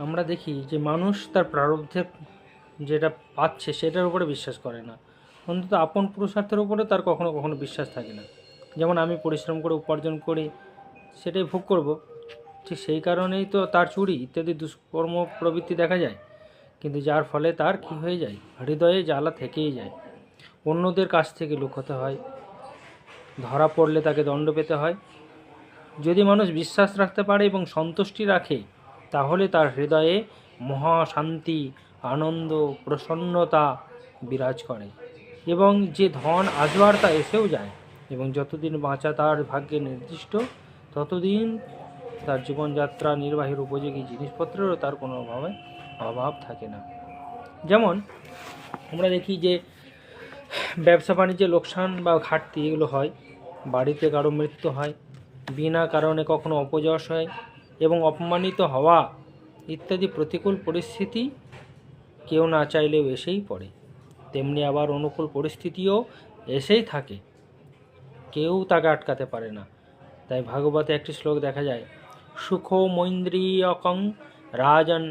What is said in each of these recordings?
আমরা দেখি যে মানুষ তার প্রারব্ধের যেটা পাচ্ছে সেটার উপরে বিশ্বাস করে না। অন্তত আপন পুরুষার্থের উপরে তার কখনো কখনো বিশ্বাস থাকে না। যেমন আমি পরিশ্রম করে উপার্জন করি, সেটাই ভোগ করব। ঠিক সেই কারণেই তো তার চুরি ইত্যাদি দুষ্কর্ম প্রবৃত্তি দেখা যায়। কিন্তু যার ফলে তার কি হয়ে যায়? হৃদয়ে জ্বালা থেকেই যায়। অন্যদের কাছ থেকে লুকোতে হয়। ধরা পড়লে তাকে দণ্ড পেতে হয়। যদি মানুষ বিশ্বাস রাখতে পারে এবং সন্তুষ্টি রাখে তাহলে তার হৃদয়ে মহাশান্তি, আনন্দ, প্রসন্নতা বিরাজ করে এবং যে ধন আজওয়ার তা এসেও যায় এবং যতদিন বাঁচা তার ভাগ্যে নির্দিষ্ট, ততদিন তার জীবনযাত্রা, নির্বাহের উপযোগী জিনিসপত্রেরও তার কোনোভাবে অভাব থাকে না। যেমন আমরা দেখি যে ব্যবসা বাণিজ্যে লোকসান বা ঘাটতি এগুলো হয়, বাড়িতে কারও মৃত্যু হয়, বিনা কারণে কখনো অপযশ হয় এবং অপমানিত হওয়া ইত্যাদি প্রতিকূল পরিস্থিতি কেউ না চাইলেও এসেই পড়ে। তেমনি আবার অনুকূল পরিস্থিতিও এসেই থাকে। কেউ তাকে আটকাতে পারে না। তাই ভাগবতে একটি শ্লোক দেখা যায়, সুখ মৈন্দ্রিয়কং রাজন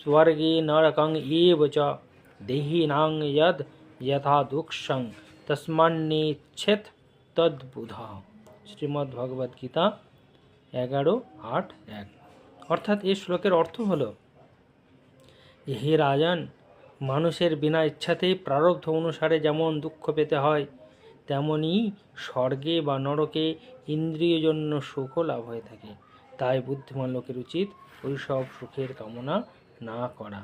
স্বর্গে নরকং এব চ দেহিনাং ইয়দ যথা দুঃখং তস্মান্নেচ্ছেত তদ্বুধ। শ্রীমদ্ ভগবদ এগারো আট এক। অর্থাৎ এই শ্লোকের অর্থ হলো, হে রাজন, মানুষের বিনা ইচ্ছাতেই প্রারব্ধ অনুসারে যেমন দুঃখ পেতে হয়, তেমনি স্বর্গে বা নরকে ইন্দ্রিয়জন্য সুখও লাভ হয়ে থাকে। তাই বুদ্ধিমান লোকের উচিত ওইসব সুখের কামনা না করা।